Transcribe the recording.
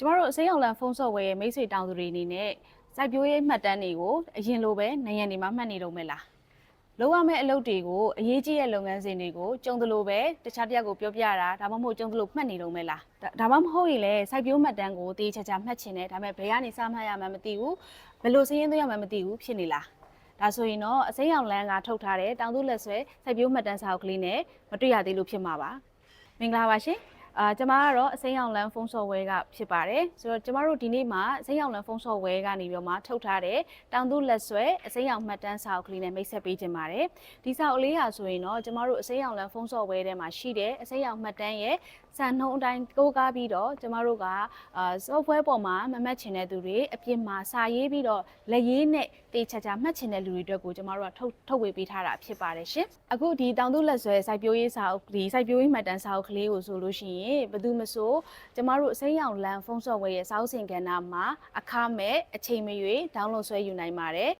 ကျမတို့အစိမ်းအောင်လန်ဖုန်းဆော့ဝဲရဲ့မိတ်ဆွေတောင်သူတွေအနေနဲ့စိုက်ပျိုးရေးမှတ်တမ်းတွေကိုအရင်လိုပဲနိုင်ငံတွေမှာမှတ်နေတော့မယ်လားလုံးဝမဲ့အလုပ်တွေကိုအရေးကြီးတဲ့လုပ်ငန်းစဉ်တွေကိုကြုံသလိုပဲတခြားတစ်ယောက်ကိုပြောပြတာဒါမှမဟုတ်ကြုံသလိုမှတ်နေတော့မယ်လားဒါဒါမှမဟုတ်ရင်လည်းစိုက်ပျိုးမှတ်တမ်းကိုတေးချာချာမှတ်ချင်တယ်ဒါပေမဲ့ဘယ်ကနေစမှတ်ရမှန်းမသိဘူးဘယ်လိုစရင်းသွင်းရမှန်းမသိဘူးဖြစ်နေလားဒါဆိုရင်တော့အစိမ်းအောင်လန်ကထုတ်ထားတဲ့တောင်သူလက်ဆွဲစိုက်ပျိုးမှတ်တမ်းစာအုပ်ကလေးနဲ့မတွေ့ရသေးလို့ဖြစ်မှာပါမင်္ဂလာပါရှင် အာကျမကတော့အစိမ်းအောင်လန်ဖုန်းဆော့ဝဲကဖြစ်ပါတယ်ဆိုတော့ကျမတို့ဒီနေ့မှာအစိမ်းအောင်လန်ဖုန်းဆော့ဝဲကနေပြီးတော့မှထုတ်ထားတဲ့တောင်သူလက်ဆွဲအစိမ်းအောင်မှတ်တမ်းစာအုပ်ကလေးနဲ့မိတ်ဆက်ပေးခြင်းပါတယ်ဒီစာအုပ်လေးဟာဆိုရင်တော့ကျမတို့အစိမ်းအောင်လန်ဖုန်းဆော့ဝဲထဲမှာရှိတဲ့အစိမ်းအောင်မှတ်တမ်းရဲ့စံနှုန်းအတိုင်းကိုးကားပြီးတော့ကျမတို့ကအာ software ပေါ်မှာမမှတ်ချင်တဲ့သူတွေအပြင်မှာစာရေးပြီးတော့လက်ရေးနဲ့တေချာချာမှတ်ချင်တဲ့လူတွေအတွက်ကိုကျမတို့ကထုတ်ထုတ်ဝေပေးထားတာဖြစ်ပါတယ်ရှင်အခုဒီတောင်သူလက်ဆွဲစိုက်ပျိုးရေးစာအုပ်ဒီစိုက်ပျိုးရေးမှတ်တမ်းစာအုပ်ကလေးကိုဆိုလို့ရှိရင်ဘယ်သူမဆိုကျမတို့အစိမ်းရောင်လန်ဖုန်းဆော့ဝဲရဲ့စာအုပ်စင်ကဏ္ဍမှာအခမဲ့အချိန်မရွေး download ဆွဲယူနိုင်ပါတယ်